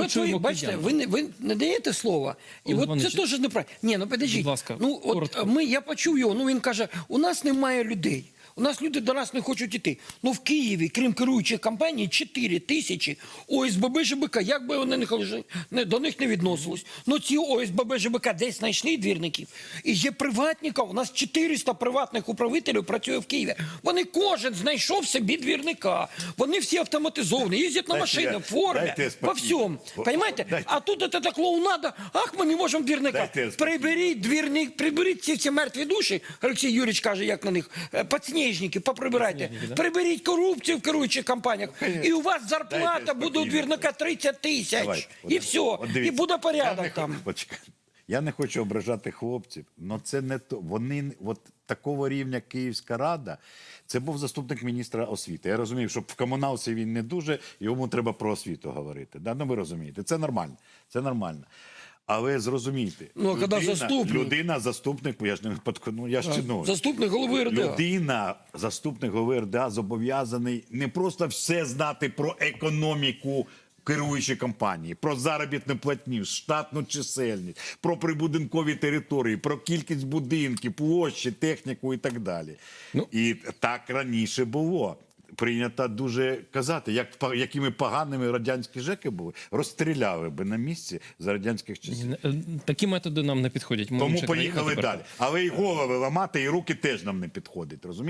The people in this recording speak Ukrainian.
ви, ви, бачите, ви не ви не даєте слова, і Олег от це теж неправильно. Ні, ну подожди. будь ласка, ну от коротко. ми я почув його. Ну він каже: у нас немає людей. У нас люди до нас не хочуть іти. Ну в Києві, крім керуючих компаній, 4 тисячі ОСББ ЖБК. Як би вони не, хали- не до них не відносились. Ну ці ОСББ ЖБК десь знайшли двірників. І є приватників. У нас 400 приватних управителів працює в Києві. Вони кожен знайшов собі двірника. Вони всі автоматизовані, їздять на машинах, формі, по всьому. Понимаете? Дайте. А тут это так клоунада. Ах, ми не можемо двірника. Приберіть двірник, приберіть ці всі мертві душі. Олексій Юрійович каже, як на них. е, Подснежники, поприбирайте. Да? Приберіть корупцію в керуючих компаніях. І у вас зарплата Дайте буде у двірника 30 тисяч. І все. от І буде порядок не там. хочу- Я не хочу ображати хлопців, але це не то. Вони от такого рівня Київська рада. Це був заступник міністра освіти. Я розумію, що в комуналці він не дуже, йому треба про освіту говорити. Да? Ну ви розумієте, це нормально. Це нормально. Але зрозумійте, Ну, а коли заступник? людина, заступник, я ж не ну я ж чиновник. Заступник голови РДА. Людина, заступник голови РДА, зобов'язаний не просто все знати про економіку керуючої компанії, про заробітну платню, штатну чисельність, про прибудинкові території, про кількість будинків, площі, техніку і так далі. Ну. І так раніше було. Прийнято дуже казати, як якими поганими радянські ЖЕКи були, розстріляли би на місці за радянських часів. Такі методи нам не підходять. Ми Тому поїхали далі. Але і голови ламати, і руки теж нам не підходить. Розумієте?